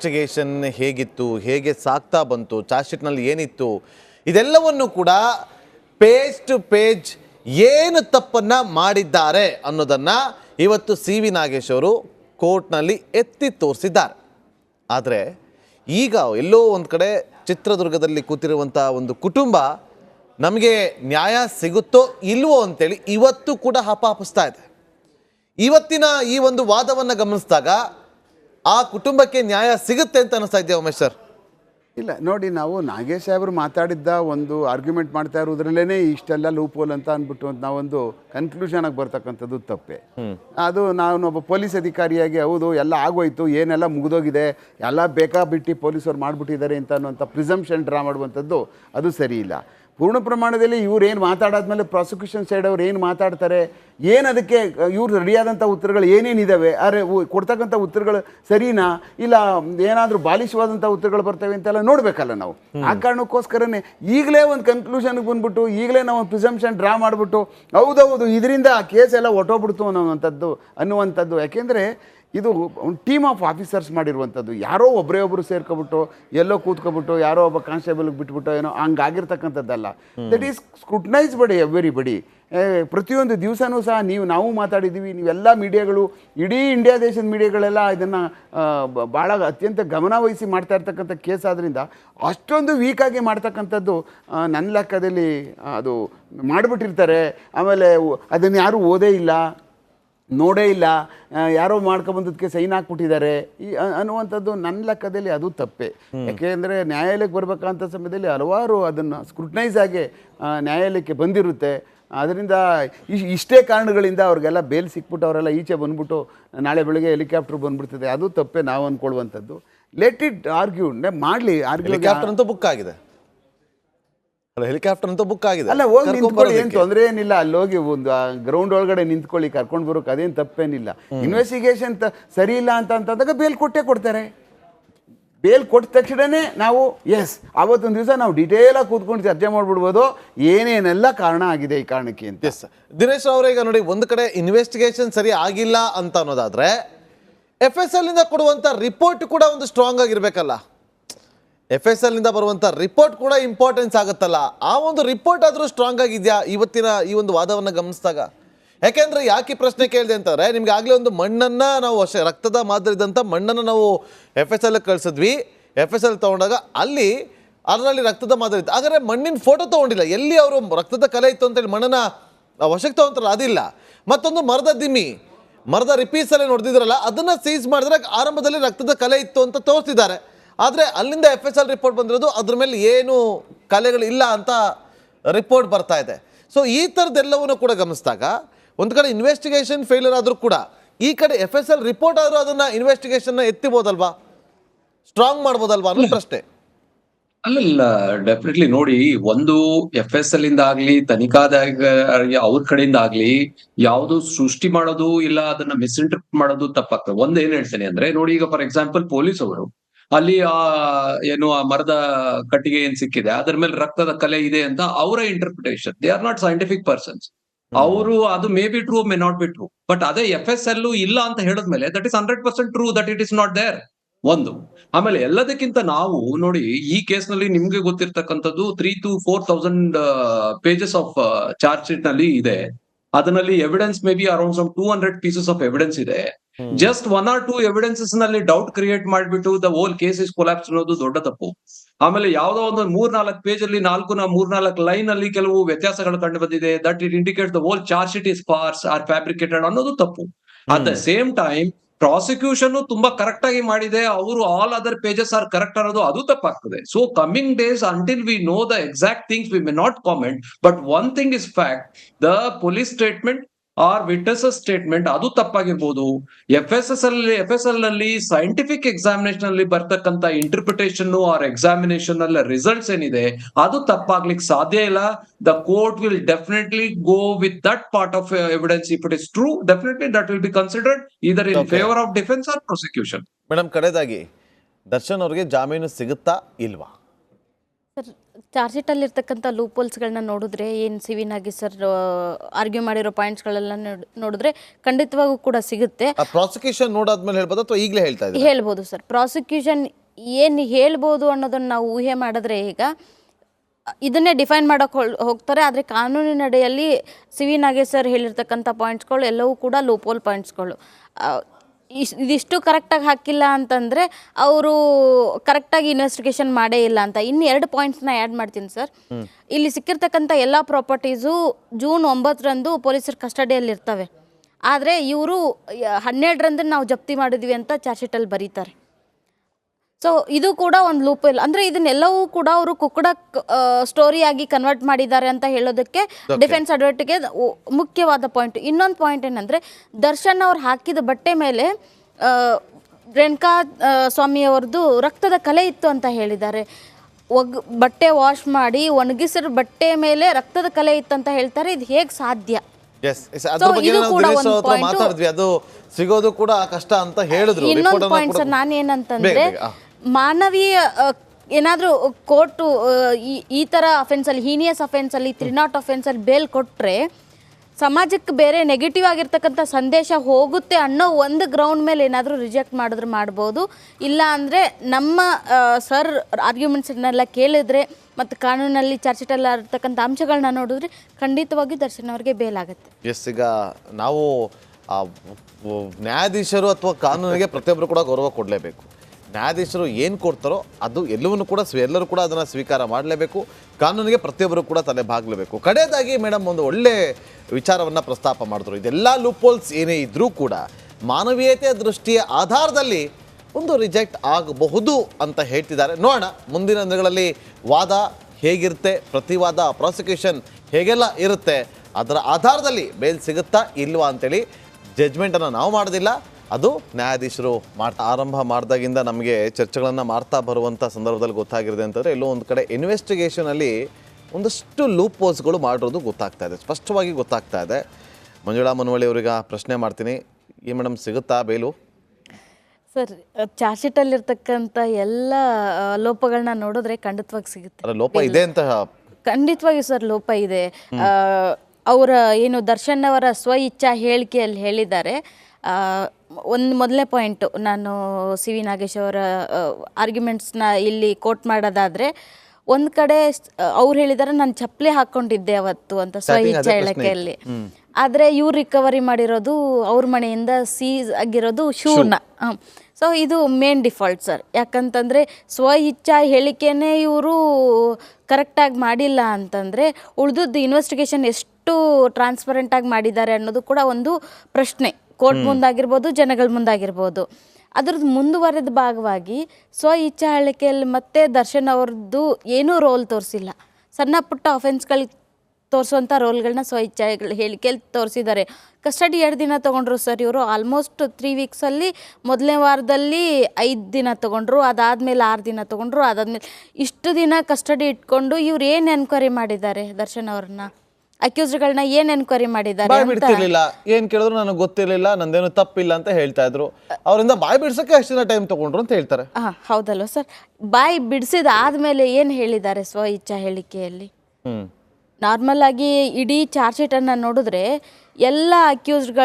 Investigation ಹೇಗಿತ್ತು, ಹೇಗೆ ಸಾಕ್ತಾ ಬಂತು, ಚಾರ್ಜ್ ಶೀಟ್ನಲ್ಲಿ ಏನಿತ್ತು, ಇದೆಲ್ಲವನ್ನು ಕೂಡ ಪೇಜ್ ಟು ಪೇಜ್ ಏನು ತಪ್ಪನ್ನು ಮಾಡಿದ್ದಾರೆ ಅನ್ನೋದನ್ನು ಇವತ್ತು ಸಿ ವಿ ನಾಗೇಶ್ ಅವರು ಕೋರ್ಟ್ನಲ್ಲಿ ಎತ್ತಿ ತೋರಿಸಿದ್ದಾರೆ. ಆದರೆ ಈಗ ಎಲ್ಲೋ ಒಂದು ಕಡೆ ಚಿತ್ರದುರ್ಗದಲ್ಲಿ ಕೂತಿರುವಂಥ ಒಂದು ಕುಟುಂಬ ನಮಗೆ ನ್ಯಾಯ ಸಿಗುತ್ತೋ ಇಲ್ವೋ ಅಂತೇಳಿ ಇವತ್ತು ಕೂಡ ಹಪಾಹಪಿಸ್ತಾ ಇದೆ. ಇವತ್ತಿನ ಈ ಒಂದು ವಾದವನ್ನು ಗಮನಿಸಿದಾಗ ಆ ಕುಟುಂಬಕ್ಕೆ ನ್ಯಾಯ ಸಿಗುತ್ತೆ ಅಂತ ಅನಿಸ್ತಾ ಇದೆಯಾ ಉಮೇಶ್ ಸರ್? ಇಲ್ಲ ನೋಡಿ ನಾವು ನಾಗೇಶ್ ಅವರು ಮಾತಾಡಿದ್ದ ಒಂದು ಆರ್ಗ್ಯುಮೆಂಟ್ ಮಾಡ್ತಾ ಇರೋದ್ರಲ್ಲೇ ಇಷ್ಟೆಲ್ಲ ಲೂಪೋಲ್ ಅಂತ ಅಂದ್ಬಿಟ್ಟು ಅಂತ ನಾವೊಂದು ಆಗಿ ಬರ್ತಕ್ಕಂಥದ್ದು ತಪ್ಪೆ. ಅದು ನಾನು ಒಬ್ಬ ಪೊಲೀಸ್ ಅಧಿಕಾರಿಯಾಗಿ ಹೌದು ಎಲ್ಲ ಆಗೋಯ್ತು ಏನೆಲ್ಲ ಮುಗಿದೋಗಿದೆ ಎಲ್ಲ ಬೇಕಾಬಿಟ್ಟು ಪೊಲೀಸರು ಮಾಡಿಬಿಟ್ಟಿದ್ದಾರೆ ಅಂತ ಅನ್ನುವಂಥ ಪ್ರಿಸಂಪ್ಷನ್ ಡ್ರಾ ಮಾಡುವಂಥದ್ದು ಅದು ಸರಿ ಇಲ್ಲ. ಪೂರ್ಣ ಪ್ರಮಾಣದಲ್ಲಿ ಇವ್ರು ಏನು ಮಾತಾಡಾದ್ಮೇಲೆ ಪ್ರಾಸಿಕ್ಯೂಷನ್ ಸೈಡ್ ಅವ್ರು ಏನು ಮಾತಾಡ್ತಾರೆ ಏನು ಅದಕ್ಕೆ ಇವ್ರು ರೆಡಿಯಾದಂಥ ಉತ್ತರಗಳು ಏನೇನಿದ್ದಾವೆ ಅರೆ ಕೊಡ್ತಕ್ಕಂಥ ಉತ್ತರಗಳು ಸರಿನಾ ಇಲ್ಲ ಏನಾದರೂ ಬಾಲಿಶವಾದಂಥ ಉತ್ತರಗಳು ಬರ್ತವೆ ಅಂತೆಲ್ಲ ನೋಡಬೇಕಲ್ಲ ನಾವು. ಆ ಕಾರಣಕ್ಕೋಸ್ಕರನೇ ಈಗಲೇ ಒಂದು ಕನ್ಕ್ಲೂಷನ್ಗೆ ಬಂದ್ಬಿಟ್ಟು ಈಗಲೇ ನಾವು ಒಂದು ಪ್ರಿಸಂಪ್ಷನ್ ಡ್ರಾ ಮಾಡಿಬಿಟ್ಟು ಹೌದೌದು ಇದರಿಂದ ಆ ಕೇಸ್ ಎಲ್ಲ ಹೊಟ್ಟೋಗ್ಬಿಡ್ತು ಅನ್ನೋವಂಥದ್ದು ಅನ್ನುವಂಥದ್ದು. ಯಾಕೆಂದರೆ ಇದು ಒಂದು ಟೀಮ್ ಆಫ್ ಆಫೀಸರ್ಸ್ ಮಾಡಿರುವಂಥದ್ದು. ಯಾರೋ ಒಬ್ಬರೇ ಒಬ್ಬರು ಸೇರ್ಕೊಬಿಟ್ಟು ಎಲ್ಲೋ ಕೂತ್ಕೊಬಿಟ್ಟು ಯಾರೋ ಒಬ್ಬ ಕಾನ್ಸ್ಟೇಬಲ್ಗೆ ಬಿಟ್ಬಿಟ್ಟು ಏನೋ ಹಂಗಾಗಿರ್ತಕ್ಕಂಥದ್ದಲ್ಲ. ದಟ್ ಈಸ್ ಸ್ಕ್ರೂಟ್ನೈಸ್ ಬಡಿ ಎವ್ರಿ ಬಡಿ ಪ್ರತಿಯೊಂದು ದಿವಸನೂ ಸಹ ನೀವು ನಾವು ಮಾತಾಡಿದ್ದೀವಿ ನೀವೆಲ್ಲ ಮೀಡಿಯಾಗಳು ಇಡೀ ಇಂಡಿಯಾ ದೇಶದ ಮೀಡಿಯಾಗಳೆಲ್ಲ ಇದನ್ನು ಭಾಳ ಅತ್ಯಂತ ಗಮನವಹಿಸಿ ಮಾಡ್ತಾ ಇರ್ತಕ್ಕಂಥ ಕೇಸ್ ಆದ್ದರಿಂದ ಅಷ್ಟೊಂದು ವೀಕಾಗಿ ಮಾಡ್ತಕ್ಕಂಥದ್ದು ನನ್ನ ಲೆಕ್ಕದಲ್ಲಿ ಅದು ಮಾಡಿಬಿಟ್ಟಿರ್ತಾರೆ. ಆಮೇಲೆ ಅದನ್ನು ಯಾರೂ ಓದೇ ಇಲ್ಲ. ನೋಡೇ ಇಲ್ಲ. ಯಾರೋ ಮಾಡ್ಕೊಬಂದದಕ್ಕೆ ಸೈನ್ ಹಾಕ್ಬಿಟ್ಟಿದ್ದಾರೆ. ಈ ಅನ್ನುವಂಥದ್ದು ನನ್ನ ಲೆಕ್ಕದಲ್ಲಿ ಅದು ತಪ್ಪೆ. ಯಾಕೆಂದರೆ ನ್ಯಾಯಾಲಯಕ್ಕೆ ಬರಬೇಕಂತ ಸಮಯದಲ್ಲಿ ಹಲವಾರು ಅದನ್ನು ಸ್ಕ್ರೂಟ್ನೈಸ್ ಆಗಿ ನ್ಯಾಯಾಲಯಕ್ಕೆ ಬಂದಿರುತ್ತೆ. ಅದರಿಂದ ಇಷ್ಟೇ ಕಾರಣಗಳಿಂದ ಅವ್ರಿಗೆಲ್ಲ ಬೇಲ್ ಸಿಕ್ಬಿಟ್ಟು ಅವರೆಲ್ಲ ಈಚೆ ಬಂದ್ಬಿಟ್ಟು ನಾಳೆ ಬೆಳಗ್ಗೆ ಹೆಲಿಕಾಪ್ಟರ್ ಬಂದ್ಬಿಡ್ತದೆ. ಅದು ತಪ್ಪೆ ನಾವು ಅಂದ್ಕೊಳ್ಳುವಂಥದ್ದು ಲೆಟ್ ಇಟ್ ಆರ್ಗ್ಯೂ ಮಾಡಲಿ ಆರ್ಗ್ಯೂ ಹೆಲಿಕಾಪ್ಟರ್ ಅಂತೂ ಬುಕ್ ಆಗಿದೆ. ಅಲ್ಲ ಹೆಲಿಕಾಪ್ಟರ್ ಅಂತ ಬುಕ್ ಆಗಿದೆ. ಅಲ್ಲ ಹೋಗಿ ನಿಂತ್ಕೊಳ್ಳಿ ಏನು ತೊಂದರೆ ಏನಿಲ್ಲ ಅಲ್ಲಿ ಹೋಗಿ ಒಂದು ಗ್ರೌಂಡ್ ಒಳಗಡೆ ನಿಂತ್ಕೊಳ್ಳಿ ಕರ್ಕೊಂಡು ಬರೋಕೆ ಅದೇನು ತಪ್ಪೇನಿಲ್ಲ. ಇನ್ವೆಸ್ಟಿಗೇಷನ್ ಸರಿ ಇಲ್ಲ ಅಂತ ಅಂತಂದಾಗ ಬೇಲ್ ಕೊಟ್ಟೇ ಕೊಡ್ತಾರೆ. ಬೇಲ್ ಕೊಟ್ಟ ತಕ್ಷಣನೇ ನಾವು ಎಸ್ ಆವತ್ತೊಂದು ದಿವಸ ನಾವು ಡೀಟೇಲಾಗಿ ಕೂತ್ಕೊಂಡು ಚರ್ಚೆ ಮಾಡ್ಬಿಡ್ಬೋದು. ಏನೇನೆಲ್ಲ ಕಾರಣ ಆಗಿದೆ ಈ ಕಾರಣಕ್ಕೆ ಅಂತ. ಎಸ್ ದಿನೇಶ್ ಅವರೇ ಈಗ ನೋಡಿ ಒಂದು ಕಡೆ ಇನ್ವೆಸ್ಟಿಗೇಷನ್ ಸರಿ ಆಗಿಲ್ಲ ಅಂತ ಅನ್ನೋದಾದ್ರೆ ಎಫ್ ಎಸ್ ಎಲ್ ಇಂದ ಕೊಡುವಂತ ರಿಪೋರ್ಟ್ ಕೂಡ ಒಂದು ಸ್ಟ್ರಾಂಗ್ ಆಗಿರ್ಬೇಕಲ್ಲ. ಎಫ್ ಎಸ್ ಎಲ್ ಬರುವಂಥ ರಿಪೋರ್ಟ್ ಕೂಡ ಇಂಪಾರ್ಟೆನ್ಸ್ ಆಗುತ್ತಲ್ಲ. ಆ ಒಂದು ರಿಪೋರ್ಟ್ ಆದ್ರೂ ಸ್ಟ್ರಾಂಗ್ ಆಗಿದೆಯಾ ಇವತ್ತಿನ ಈ ಒಂದು ವಾದವನ್ನು ಗಮನಿಸಿದಾಗ? ಯಾಕೆಂದರೆ ಯಾಕೆ ಪ್ರಶ್ನೆ ಕೇಳಿದೆ ಅಂತಂದ್ರೆ, ನಿಮ್ಗೆ ಆಗ್ಲೇ ಒಂದು ಮಣ್ಣನ್ನ ನಾವು ರಕ್ತದ ಮಾದರಿದಂಥ ಮಣ್ಣನ್ನು ನಾವು ಎಫ್ ಎಸ್ ಎಲ್ ಕಳಿಸಿದ್ವಿ. ಎಫ್ ಎಸ್ ಎಲ್ ತಗೊಂಡಾಗ ಅಲ್ಲಿ ಅದರಲ್ಲಿ ರಕ್ತದ ಮಾದರಿ ಇತ್ತು. ಆದರೆ ಮಣ್ಣಿನ ಫೋಟೋ ತಗೊಂಡಿಲ್ಲ. ಎಲ್ಲಿ ಅವರು ರಕ್ತದ ಕಲೆ ಇತ್ತು ಅಂತೇಳಿ ಮಣ್ಣನ್ನು ವಶಕ್ಕೆ ತಗೊಂತಾರಲ್ಲ, ಅದಿಲ್ಲ. ಮತ್ತೊಂದು ಮರದ ದಿಮ್ಮಿ. ಮರದ ರಿಪೀಸ್ ಅಲ್ಲಿ ನೋಡ್ತಿದ್ರಲ್ಲ, ಅದನ್ನ ಸೀಸ್ ಮಾಡಿದ್ರೆ ಆರಂಭದಲ್ಲಿ ರಕ್ತದ ಕಲೆ ಇತ್ತು ಅಂತ ತೋರಿಸಿದ್ದಾರೆ ಆದ್ರೆ ಅಲ್ಲಿಂದ ಎಫ್ ಎಸ್ ಎಲ್ ರಿಪೋರ್ಟ್ ಬಂದಿರೋದು ಅದ್ರ ಮೇಲೆ ಏನು ಕಲೆಗಳು ಇಲ್ಲ ಅಂತ ರಿಪೋರ್ಟ್ ಬರ್ತಾ ಇದೆ. ಸೊ ಈ ಥರದ್ದೆಲ್ಲವನ್ನು ಕೂಡ ಗಮನಿಸಿದಾಗ ಒಂದು ಕಡೆ ಇನ್ವೆಸ್ಟಿಗೇಷನ್ ಫೇಲ್ಯೂರ್ ಆದರೂ ಕೂಡ ಈ ಕಡೆ ಎಫ್ ಎಸ್ ಎಲ್ ರಿಪೋರ್ಟ್ ಆದರೂ ಅದನ್ನು ಇನ್ವೆಸ್ಟಿಗೇಷನ್ನ ಎತ್ತಿಬೋದಲ್ವಾ? ಸ್ಟ್ರಾಂಗ್ ಮಾಡ್ಬೋದಲ್ವಾ ಅನ್ನೋ ಪ್ರಶ್ನೆ. ಅಲ್ಲ ಡೆಫಿನೆಟ್ಲಿ ನೋಡಿ ಒಂದು ಎಫ್ ಎಸ್ ಎಲ್ ಇಂದ ಆಗ್ಲಿ ತನಿಖಾದ ಅವ್ರ ಕಡೆಯಿಂದ ಆಗ್ಲಿ ಯಾವುದು ಸೃಷ್ಟಿ ಮಾಡೋದು ಇಲ್ಲ ಅದನ್ನ ಮಿಸ್ಇಂಟರ್ಪ್ರಿಟ್ ಮಾಡೋದು ತಪ್ಪಾಗ್ತದೆ. ಒಂದ್ ಏನ್ ಹೇಳ್ತೇನೆ ಅಂದ್ರೆ ನೋಡಿ ಈಗ ಫಾರ್ ಎಕ್ಸಾಂಪಲ್ ಪೊಲೀಸ್ ಅವರು ಅಲ್ಲಿ ಆ ಏನು ಆ ಮರದ ಕಟ್ಟಿಗೆ ಏನ್ ಸಿಕ್ಕಿದೆ? ಅದ್ರ ಮೇಲೆ ರಕ್ತದ ಕಲೆ ಇದೆ ಅಂತ ಅವರ interpretation they are not scientific persons ಅವರು ಅದು may be true may not be true but ಅದೇ ಎಫ್ ಎಸ್ ಎಲ್ ಇಲ್ಲ ಅಂತ ಹೇಳಿದ್ಮೇಲೆ that is hundred percent true that it is not there ಒಂದು. ಆಮೇಲೆ ಎಲ್ಲದಕ್ಕಿಂತ ನಾವು ನೋಡಿ ಈ ಕೇಸ್ನಲ್ಲಿ ನಿಮ್ಗೆ ಗೊತ್ತಿರ್ತಕ್ಕಂಥದ್ದು three two four thousand pages of charge ಶೀಟ್ನಲ್ಲಿ ಇದೆ. ಅದರಲ್ಲಿ evidence may be around some two hundred pieces of evidence ಇದೆ. ಜಸ್ಟ್ ಒನ್ ಆರ್ ಟೂ ಎವಿಡೆನ್ಸಸ್ನಲ್ಲಿ ಡೌಟ್ ಕ್ರಿಯೇಟ್ ಮಾಡಿಬಿಟ್ಟು the whole case is collapse ಅನ್ನೋದು ದೊಡ್ಡ ತಪ್ಪು. ಆಮೇಲೆ ಯಾವ್ದೋ ಒಂದು ಮೂರ್ ನಾಲ್ಕು ಪೇಜ್ ಅಲ್ಲಿ ನಾಲ್ಕು ನಾ ಮೂರ್ ನಾಲ್ಕು ಲೈನ್ ಅಲ್ಲಿ ಕೆಲವು ವ್ಯತ್ಯಾಸಗಳು ಕಂಡು ಬಂದಿದೆ. That it indicate the whole charge sheet is false or fabricated ಅನ್ನೋದು ತಪ್ಪು. At the same time prosecution ತುಂಬಾ ಕರೆಕ್ಟ್ ಆಗಿ ಮಾಡಿದೆ. ಅವರು all other pages are correct ಅನ್ನೋದು ಅದು ತಪ್ಪಾಗ್ತದೆ. So coming days until we know the exact things we may not comment but one thing is fact the police statement or witnesses statement ಅದು ತಪ್ಪಾಗಿರ್ಬೋದು. F S S ಅಲ್ಲಿ F S ಎಲ್ನಲ್ಲಿ scientific examination ಅಲ್ಲಿ ಬರ್ತಕ್ಕಂತ interpretation or examination ಅಲ್ಲ results ಏನಿದೆ ಅದು ತಪ್ಪಾಗ್ಲಿಕ್ಕೆ ಸಾಧ್ಯ ಇಲ್ಲ. The court will definitely go with that part of evidence if it is true definitely that will be considered either in. Favour of defence or prosecution madam ಕಡೆದಾಗಿ Darshan ಅವರಿಗೆ ಜಾಮೀನು ಸಿಗುತ್ತಾ ಇಲ್ವಾ? ಚಾರ್ಜ್ ಶೀಟಲ್ಲಿ ಇರ್ತಕ್ಕಂಥ ಲೂಪೋಲ್ಸ್ಗಳನ್ನ ನೋಡಿದ್ರೆ ಏನು C V Nagesh sir argue ಮಾಡಿರೋ ಪಾಯಿಂಟ್ಸ್ಗಳೆಲ್ಲ ನೋಡಿದ್ರೆ ಖಂಡಿತವಾಗೂ ಕೂಡ ಸಿಗುತ್ತೆ. ಪ್ರಾಸಿಕ್ಯೂಷನ್ ನೋಡಾದ್ಮೇಲೆ ಹೇಳ್ಬೋದು ಅಥವಾ ಈಗಲೇ ಹೇಳ್ತಾ ಹೇಳ್ಬೋದು ಸರ್ ಪ್ರಾಸಿಕ್ಯೂಷನ್ ಏನು ಹೇಳ್ಬೋದು ಅನ್ನೋದನ್ನು ನಾವು ಊಹೆ ಮಾಡಿದ್ರೆ ಈಗ ಇದನ್ನೇ ಡಿಫೈನ್ ಮಾಡೋಕೆ ಹೋಗ್ತಾರೆ. ಆದರೆ ಕಾನೂನಿನ ಅಡಿಯಲ್ಲಿ ಸಿ ವಿ ನಾಗೇಶ್ ಸರ್ ಹೇಳಿರ್ತಕ್ಕಂಥ ಪಾಯಿಂಟ್ಸ್ಗಳು ಎಲ್ಲವೂ ಕೂಡ ಲೂಪೋಲ್ ಪಾಯಿಂಟ್ಸ್ಗಳು ಇಸ್ ಇದಿಷ್ಟು ಕರೆಕ್ಟಾಗಿ ಹಾಕಿಲ್ಲ ಅಂತಂದರೆ ಅವರು ಕರೆಕ್ಟಾಗಿ ಇನ್ವೆಸ್ಟಿಗೇಷನ್ ಮಾಡೇ ಇಲ್ಲ ಅಂತ. ಇನ್ನು ಎರಡು ಪಾಯಿಂಟ್ಸ್ನ ಆ್ಯಡ್ ಮಾಡ್ತೀನಿ ಸರ್. ಇಲ್ಲಿ ಸಿಕ್ಕಿರ್ತಕ್ಕಂಥ ಎಲ್ಲ ಪ್ರಾಪರ್ಟೀಸು ಜೂನ್ ಒಂಬತ್ತರಂದು ಪೊಲೀಸರ ಕಸ್ಟಡಿಯಲ್ಲಿ ಇರ್ತವೆ. ಆದರೆ ಇವರು ಹನ್ನೆರಡರಂದು ನಾವು ಜಪ್ತಿ ಮಾಡಿದ್ವಿ ಅಂತ ಚಾರ್ಜ್ ಶೀಟಲ್ಲಿ ಬರೀತಾರೆ. ಸೊ ಇದು ಕೂಡ ಒಂದು ಲೂಪ್ ಇಲ್ಲ. ಅಂದರೆ ಇದನ್ನೆಲ್ಲವೂ ಕೂಡ ಅವರು ಕುಕ್ಕಡ ಸ್ಟೋರಿಯಾಗಿ ಕನ್ವರ್ಟ್ ಮಾಡಿದ್ದಾರೆ ಅಂತ ಹೇಳೋದಕ್ಕೆ ಡಿಫೆನ್ಸ್ ಅಡ್ವರ್ಟಿಗೆ ಮುಖ್ಯವಾದ ಪಾಯಿಂಟ್ ಇನ್ನೊಂದು ಪಾಯಿಂಟ್ ಏನಂದರೆ ದರ್ಶನ್ ಅವ್ರು ಹಾಕಿದ ಬಟ್ಟೆ ಮೇಲೆ ರೇಣುಕಾ ಸ್ವಾಮಿಯವರದ್ದು ರಕ್ತದ ಕಲೆ ಇತ್ತು ಅಂತ ಹೇಳಿದ್ದಾರೆ. ಒಗ್ ಬಟ್ಟೆ ವಾಶ್ ಮಾಡಿ ಒಣಗಿಸಿರೋ ಬಟ್ಟೆ ಮೇಲೆ ರಕ್ತದ ಕಲೆ ಇತ್ತು ಅಂತ ಹೇಳ್ತಾರೆ. ಇದು ಹೇಗೆ ಸಾಧ್ಯ? ಮಾತಾಡಿದ್ವಿ. ಅದು ಸಿಗೋದು ಕೂಡ ಕಷ್ಟ ಅಂತ ಹೇಳಿದ್ರು. ಇನ್ನೊಂದು ಪಾಯಿಂಟ್ ಸರ್ ನಾನೇನಂತಂದ್ರೆ. ಮಾನವೀಯ ಏನಾದರೂ ಕೋರ್ಟು ಈ ಥರ ಅಫೆನ್ಸಲ್ಲಿ ಹೀನಿಯಸ್ ಅಫೆನ್ಸಲ್ಲಿ ತ್ರೀ ನಾಟ್ ಅಫೆನ್ಸಲ್ಲಿ ಬೇಲ್ ಕೊಟ್ಟರೆ ಸಮಾಜಕ್ಕೆ ಬೇರೆ ನೆಗೆಟಿವ್ ಆಗಿರ್ತಕ್ಕಂಥ ಸಂದೇಶ ಹೋಗುತ್ತೆ ಅನ್ನೋ ಒಂದು ಗ್ರೌಂಡ್ ಮೇಲೆ ಏನಾದರೂ ರಿಜೆಕ್ಟ್ ಮಾಡಿದ್ರೆ ಮಾಡ್ಬೋದು. ಇಲ್ಲ ಅಂದರೆ ನಮ್ಮ ಸರ್ ಆರ್ಗ್ಯುಮೆಂಟ್ಸನ್ನೆಲ್ಲ ಕೇಳಿದ್ರೆ ಮತ್ತು ಕಾನೂನಲ್ಲಿ ಚರ್ಚೆಟಲ್ಲ ಇರ್ತಕ್ಕಂಥ ಅಂಶಗಳನ್ನ ನೋಡಿದ್ರೆ ಖಂಡಿತವಾಗಿ ದರ್ಶನ್ ಅವ್ರಿಗೆ ಬೇಲ್ ಆಗುತ್ತೆ. ಎಸ್ ಈಗ ನಾವು ನ್ಯಾಯಾಧೀಶರು ಅಥವಾ ಕಾನೂನಿಗೆ ಪ್ರತಿಯೊಬ್ಬರು ಕೂಡ ಗೌರವ ಕೊಡಲೇಬೇಕು. ನ್ಯಾಯಾಧೀಶರು ಏನು ಕೊಡ್ತಾರೋ ಅದು ಎಲ್ಲವನ್ನು ಕೂಡ ಎಲ್ಲರೂ ಕೂಡ ಅದನ್ನು ಸ್ವೀಕಾರ ಮಾಡಲೇಬೇಕು. ಕಾನೂನಿಗೆ ಪ್ರತಿಯೊಬ್ಬರು ಕೂಡ ತಲೆ ಬಾಗಲೇಬೇಕು. ಕಡೆಯದಾಗಿ ಮೇಡಮ್ ಒಂದು ಒಳ್ಳೆ ವಿಚಾರವನ್ನು ಪ್ರಸ್ತಾಪ ಮಾಡಿದ್ರು. ಇದೆಲ್ಲ ಲೂಪೋಲ್ಸ್ ಏನೇ ಇದ್ದರೂ ಕೂಡ ಮಾನವೀಯತೆಯ ದೃಷ್ಟಿಯ ಆಧಾರದಲ್ಲಿ ಒಂದು ರಿಜೆಕ್ಟ್ ಆಗಬಹುದು ಅಂತ ಹೇಳ್ತಿದ್ದಾರೆ. ನೋಡೋಣ, ಮುಂದಿನ ದಿನಗಳಲ್ಲಿ ವಾದ ಹೇಗಿರುತ್ತೆ, ಪ್ರತಿವಾದ ಪ್ರಾಸಿಕ್ಯೂಷನ್ ಹೇಗೆಲ್ಲ ಇರುತ್ತೆ, ಅದರ ಆಧಾರದಲ್ಲಿ ಬೇಲ್ ಸಿಗುತ್ತಾ ಇಲ್ವಾ ಅಂತೇಳಿ ಜಜ್ಮೆಂಟನ್ನು ನಾವು ಮಾಡೋದಿಲ್ಲ. ಅದು ನ್ಯಾಯಾಧೀಶರು ಮಾಡ್ತಾ ಆರಂಭ ಮಾಡಿದಾಗಿಂದ ನಮಗೆ ಚರ್ಚೆಗಳನ್ನು ಮಾಡ್ತಾ ಬರುವಂಥ ಸಂದರ್ಭದಲ್ಲಿ ಗೊತ್ತಾಗಿರುತ್ತೆ ಅಂತಂದರೆ ಎಲ್ಲೋ ಒಂದು ಕಡೆ ಇನ್ವೆಸ್ಟಿಗೇಷನಲ್ಲಿ ಒಂದಷ್ಟು ಲೂಪ್ ಪೋಸ್ಗಳು ಮಾಡಿರೋದು ಗೊತ್ತಾಗ್ತಾ ಇದೆ. ಸ್ಪಷ್ಟವಾಗಿ ಗೊತ್ತಾಗ್ತಾ ಇದೆ. ಮಂಜುಳಾ ಮನವಳ್ಳಿ ಅವರಿಗೆ ಪ್ರಶ್ನೆ ಮಾಡ್ತೀನಿ. ಈ ಮೇಡಮ್ ಸಿಗುತ್ತಾ ಬೇಲು? ಸರ್ ಚಾರ್ಜ್ ಶೀಟಲ್ಲಿರ್ತಕ್ಕಂಥ ಎಲ್ಲ ಲೋಪಗಳನ್ನ ನೋಡಿದ್ರೆ ಖಂಡಿತವಾಗಿ ಸಿಗುತ್ತೆ. ಲೋಪ ಇದೆ ಅಂತ ಖಂಡಿತವಾಗಿ ಸರ್ ಲೋಪ ಇದೆ. ಅವರ ಏನು ದರ್ಶನ್ ಅವರ ಸ್ವ ಇಚ್ಛಾ ಹೇಳಿಕೆಯಲ್ಲಿ ಹೇಳಿದ್ದಾರೆ. ಒಂದು ಮೊದಲನೇ ಪಾಯಿಂಟು ನಾನು ಸಿ ವಿ ನಾಗೇಶ್ ಅವರ ಆರ್ಗ್ಯುಮೆಂಟ್ಸ್ನ ಇಲ್ಲಿ ಕೋಟ್ ಮಾಡೋದಾದರೆ ಒಂದು ಕಡೆ ಅವ್ರು ಹೇಳಿದಾರೆ ನಾನು ಚಪ್ಪಲಿ ಹಾಕ್ಕೊಂಡಿದ್ದೆ ಅವತ್ತು ಅಂತ ಸ್ವ Starting ಇಚ್ಛಾ ಹೇಳಿಕೆಯಲ್ಲಿ ಆದರೆ ಇವ್ರು ರಿಕವರಿ ಮಾಡಿರೋದು ಅವ್ರ ಮನೆಯಿಂದ ಸೀಸ್ ಆಗಿರೋದು ಶೂನ. ಸೊ ಇದು ಮೇನ್ ಡಿಫಾಲ್ಟ್ ಸರ್ ಯಾಕಂತಂದರೆ ಸ್ವ ಇಚ್ಛಾ ಹೇಳಿಕೆನೇ ಇವರು ಕರೆಕ್ಟಾಗಿ ಮಾಡಿಲ್ಲ ಅಂತಂದರೆ ಉಳಿದದ್ದು ಇನ್ವೆಸ್ಟಿಗೇಷನ್ ಎಷ್ಟು ಟ್ರಾನ್ಸ್ಪರೆಂಟಾಗಿ ಮಾಡಿದ್ದಾರೆ ಅನ್ನೋದು ಕೂಡ ಒಂದು ಪ್ರಶ್ನೆ. ಕೋರ್ಟ್ ಮುಂದಾಗಿರ್ಬೋದು ಜನಗಳ ಮುಂದಾಗಿರ್ಬೋದು. ಅದ್ರದ್ದು ಮುಂದುವರೆದ ಭಾಗವಾಗಿ ಸ್ವ ಇಚ್ಛಾ ಹೇಳಿಕೆಯಲ್ಲಿ ಮತ್ತೆ ದರ್ಶನ್ ಅವ್ರದ್ದು ಏನೂ ರೋಲ್ ತೋರಿಸಿಲ್ಲ. ಸಣ್ಣ ಪುಟ್ಟ ಅಫೆನ್ಸ್ಗಳಿಗೆ ತೋರಿಸುವಂಥ ರೋಲ್ಗಳನ್ನ ಸ್ವ ಇಚ್ಛಾ ಹೇಳಿಕೆಯಲ್ಲಿ ತೋರಿಸಿದ್ದಾರೆ. ಕಸ್ಟಡಿ ಎರಡು ದಿನ ತೊಗೊಂಡ್ರು ಸರ್ ಇವರು ಆಲ್ಮೋಸ್ಟ್ ತ್ರೀ ವೀಕ್ಸಲ್ಲಿ ಮೊದಲನೇ ವಾರದಲ್ಲಿ ಐದು ದಿನ ತೊಗೊಂಡ್ರು ಅದಾದಮೇಲೆ ಆರು ದಿನ ತೊಗೊಂಡ್ರು ಅದಾದಮೇಲೆ ಇಷ್ಟು ದಿನ ಕಸ್ಟಡಿ ಇಟ್ಕೊಂಡು ಇವ್ರು ಏನು ಎನ್ಕ್ವೈರಿ ಮಾಡಿದ್ದಾರೆ ದರ್ಶನ್ ಅವ್ರನ್ನ? ಅಕ್ಯೂಸ್ಡ್ಗಳನ್ನ ಏನ್ ಎನ್ಕ್ವೈರಿ ಮಾಡಿದ್ದಾರೆ ಬಾಯ್ ಅಂತ? ಬಿಡ್ತಿರ್ಲಿಲ್ಲ. ಏನ್ ಕೇಳಿದ್ರು ನನಗೆ ಗೊತ್ತಿರ್ಲಿಲ್ಲ ನಂದೇನು ತಪ್ಪಿಲ್ಲ ಅಂತ ಹೇಳ್ತಾ ಇದ್ರು. ಅವರಿಂದ ಬಾಯ್ ಬಿಡ್ಸಕ್ಕೆ ಅಷ್ಟು ದಿನ ಟೈಮ್ ತಗೊಂಡ್ರು ಅಂತ ಹೇಳ್ತಾರೆ. ಹೌದಲ್ವಾ ಹೌದಲ್ವ ಸರ್ ಬಾಯಿ ಬಿಡಿಸಿದ ಆದ್ಮೇಲೆ ಏನ್ ಹೇಳಿದ್ದಾರೆ ಸ್ವ ಇಚ್ಛಾ ಹೇಳಿಕೆಯಲ್ಲಿ? ಹ್ಮ್. ನಾರ್ಮಲ್ ಆಗಿ ಇಡೀ ಚಾರ್ಜ್ ಶೀಟ್ ಅನ್ನ ನೋಡಿದ್ರೆ ಎಲ್ಲ ಅಕ್ಯೂಸ್ಡ್ಗಳು